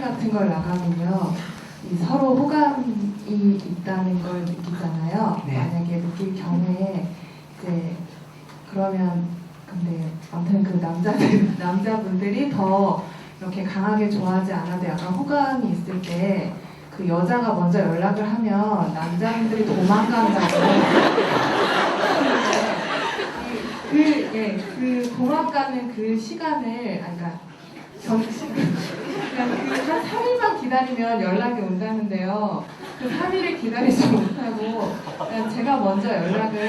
같은 걸 나가면요. 이 서로 호감이 있다는 걸 느끼잖아요. 네. 만약에 느낄 경우에 이제 그러면 근데 아무튼 그 남자들 남자분들이 더 이렇게 강하게 좋아하지 않아도 약간 호감이 있을 때 그 여자가 먼저 연락을 하면 남자분들이 도망간다고. 그, 예, 그 도망가는 그 시간을, 아, 그러니까 전 한 3일만 기다리면 연락이 온다는데요. 그 3일을 기다리지 못하고 그냥 제가 먼저 연락을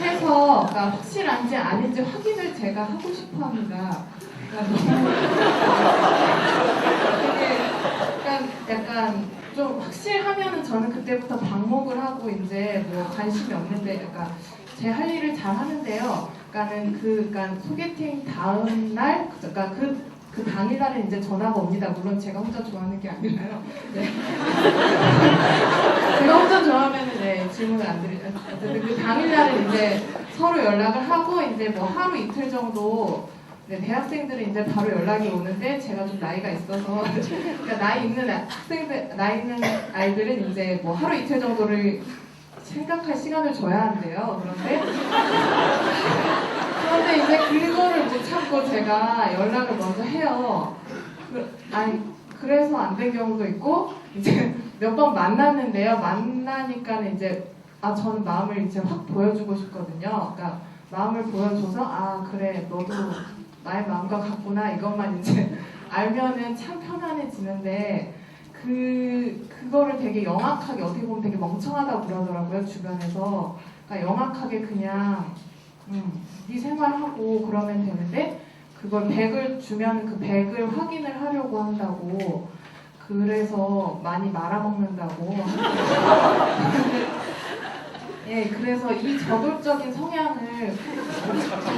해서 그러니까 확실한지 아닌지 확인을 제가 하고 싶어 합니다. 그러니까 너무 되게 약간, 약간 좀 확실하면은 저는 그때부터 방목을 하고 이제 뭐 관심이 없는데 약간 제 할 일을 잘 하는데요. 그러니까는 그 그러니까 소개팅 다음 날 그러니까 그, 그 당일날은 이제 전화가 옵니다. 물론 제가 혼자 좋아하는 게 아니라요. 네. 제가 혼자 좋아하면은 네, 질문을 안 드리. 어쨌든 그 당일날은 이제 서로 연락을 하고 이제 뭐 하루 이틀 정도 네, 대학생들은 이제 바로 연락이 오는데 제가 좀 나이가 있어서 그러니까 나이 있는 학생들 나이 있는 아이들은 이제 뭐 하루 이틀 정도를 생각할 시간을 줘야 한대요. 그런데 그런데 이제 그거를 못 참고 제가 연락을 먼저 해요. 그, 아니 그래서 안 된 경우도 있고 이제 몇 번 만났는데요. 만나니까는 이제 아 저는 마음을 이제 확 보여주고 싶거든요. 그러니까 마음을 보여줘서 아 그래 너도 나의 마음과 같구나 이것만 이제 알면은 참 편안해지는데 그 그거를 되게 영악하게 어떻게 보면 되게 멍청하다고 그러더라고요 주변에서. 그러니까 영악하게 그냥 음, 네 생활하고 그러면 되는데 그걸 100을 주면 그 100을 확인을 하려고 한다고. 그래서 많이 말아먹는다고. 예 그래서 이 저돌적인 성향을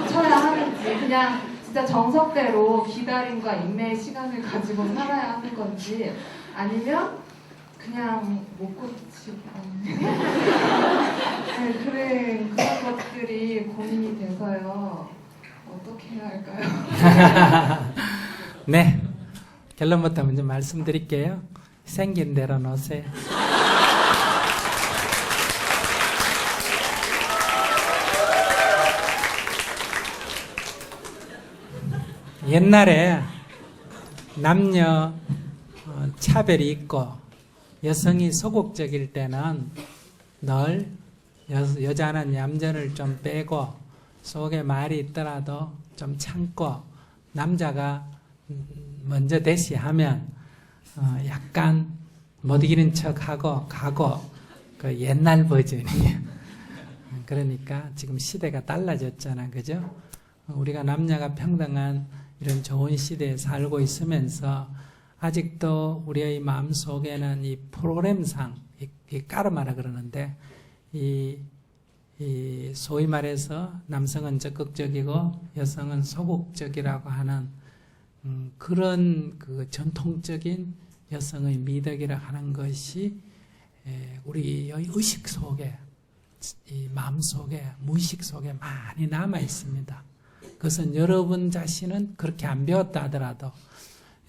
고쳐야 하는지 그냥 진짜 정석대로 기다림과 인내의 시간을 가지고 살아야 하는 건지 아니면 그냥 못 고치고 네, 그래 그런 것들이 고민이 돼서요 어떻게 해야 할까요? 네. 결론부터 먼저 말씀드릴게요. 생긴 대로 놓으세요. 옛날에 남녀 어, 차별이 있고 여성이 소극적일 때는 늘 여, 여자는 얌전을 좀 빼고 속에 말이 있더라도 좀 참고 남자가 음, 먼저 대시하면 어, 약간 못 이기는 척하고 가고 그 옛날 버전이에요. 그러니까 지금 시대가 달라졌잖아, 그죠? 우리가 남녀가 평등한 이런 좋은 시대에 살고 있으면서 아직도 우리의 마음 속에는 이 프로그램상 이, 이 까르마라 그러는데 이, 이 소위 말해서 남성은 적극적이고 여성은 소극적이라고 하는 음, 그런 그 전통적인 여성의 미덕이라 하는 것이 에, 우리의 의식 속에 이 마음 속에 무의식 속에 많이 남아 있습니다. 그것은 여러분 자신은 그렇게 안 배웠다 하더라도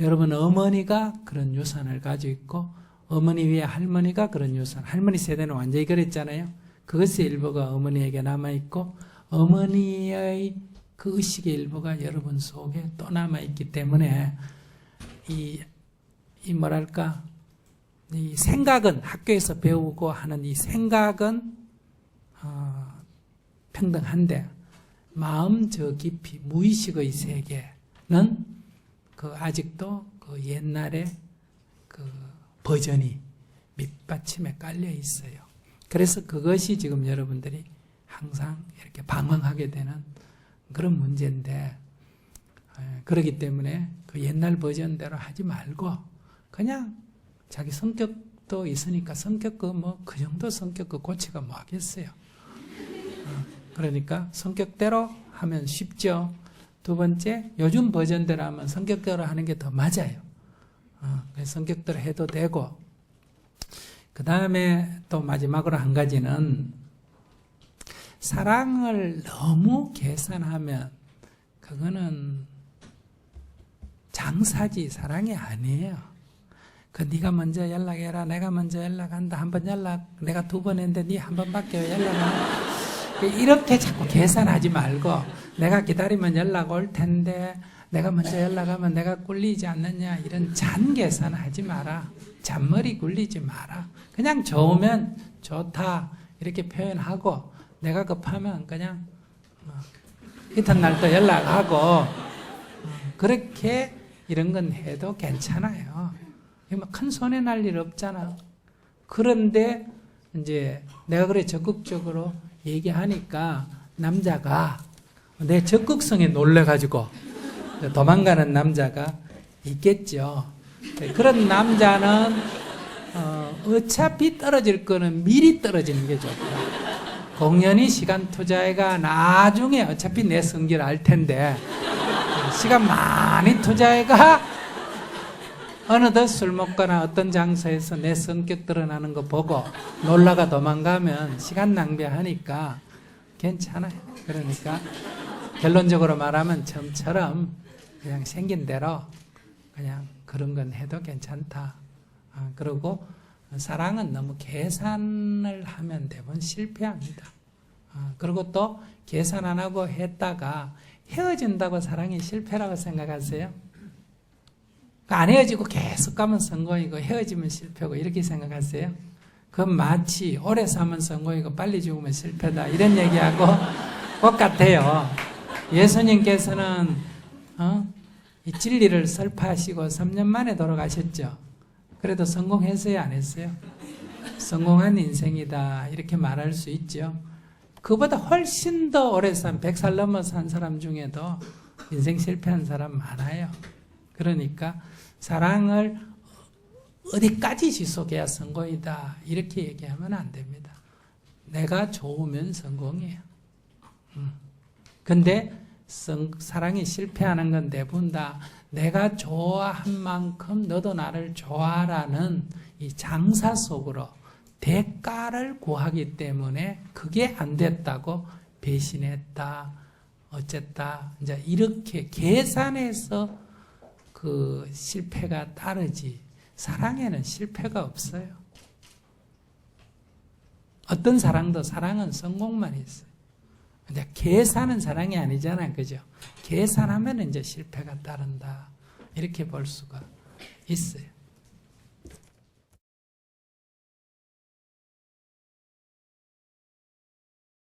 여러분 어머니가 그런 유산을 가지고 있고 어머니 위에 할머니가 그런 유산 할머니 세대는 완전히 그랬잖아요. 그것의 일부가 어머니에게 남아 있고 어머니의 그 의식의 일부가 여러분 속에 또 남아 있기 때문에 이, 이 뭐랄까 이 생각은 학교에서 배우고 하는 이 생각은 어, 평등한데 마음 저 깊이 무의식의 세계는 그 아직도 그 옛날에 그 버전이 밑받침에 깔려 있어요. 그래서 그것이 지금 여러분들이 항상 이렇게 방황하게 되는 그런 문제인데 에, 그렇기 때문에 그 옛날 버전대로 하지 말고 그냥 자기 성격도 있으니까 성격 그 뭐 그 정도 성격 그 고치가 뭐 하겠어요. 어, 그러니까 성격대로 하면 쉽죠. 두 번째, 요즘 버전대로 하면 성격대로 하는 게 더 맞아요. 어, 성격대로 해도 되고, 그 다음에 또 마지막으로 한 가지는 사랑을 너무 계산하면 그거는 장사지 사랑이 아니에요. 그 네가 먼저 연락해라. 내가 먼저 연락한다. 한 번 연락 내가 두 번 했는데 네 한 번밖에 왜 연락 안 해? 이렇게 자꾸 계산하지 말고 내가 기다리면 연락 올 텐데 내가 먼저 연락하면 내가 꿀리지 않느냐 이런 잔 계산하지 마라. 잔머리 굴리지 마라. 그냥 좋으면 좋다 이렇게 표현하고 내가 급하면 그냥 어, 이튿날 또 연락하고 어, 그렇게 이런 건 해도 괜찮아요. 이거 뭐큰 손해 날 일 없잖아. 그런데 이제 내가 그래 적극적으로 얘기하니까 남자가 내 적극성에 놀래가지고 도망가는 남자가 있겠죠. 그런 남자는 어, 어차피 떨어질 거는 미리 떨어지는 게 좋다. 공연히 시간 투자해가 나중에 어차피 내 성질 알 텐데 시간 많이 투자해가 어느덧 술 먹거나 어떤 장소에서 내 성격 드러나는 거 보고 놀라가 도망가면 시간 낭비하니까 괜찮아요. 그러니까 결론적으로 말하면 처음처럼 그냥 생긴 대로 그냥 그런 건 해도 괜찮다. 아, 그리고 사랑은 너무 계산을 하면 대부분 실패합니다. 아, 그리고 또 계산 안 하고 했다가 헤어진다고 사랑이 실패라고 생각하세요? 안 헤어지고 계속 가면 성공이고 헤어지면 실패고 이렇게 생각하세요? 그건 마치 오래 사면 성공이고 빨리 죽으면 실패다 이런 얘기하고 똑같아요. 예수님께서는 어? 이 진리를 설파하시고 3년 만에 돌아가셨죠. 그래도 성공했어요, 안 했어요? 성공한 인생이다 이렇게 말할 수 있죠. 그보다 훨씬 더 오래 산 100살 넘어 산 사람 중에도 인생 실패한 사람 많아요. 그러니까 사랑을 어디까지 지속해야 성공이다 이렇게 얘기하면 안 됩니다. 내가 좋으면 성공이에요. 음. 근데 성- 사랑이 실패하는 건 대부분 다 내가 좋아한 만큼 너도 나를 좋아라는 이 장사 속으로 대가를 구하기 때문에 그게 안 됐다고 배신했다, 어쨌다, 이제 이렇게 계산해서 그 실패가 따르지 사랑에는 실패가 없어요. 어떤 사랑도 사랑은 성공만 있어요. 근데 계산은 사랑이 아니잖아요. 그죠? 계산하면 이제 실패가 따른다. 이렇게 볼 수가 있어요.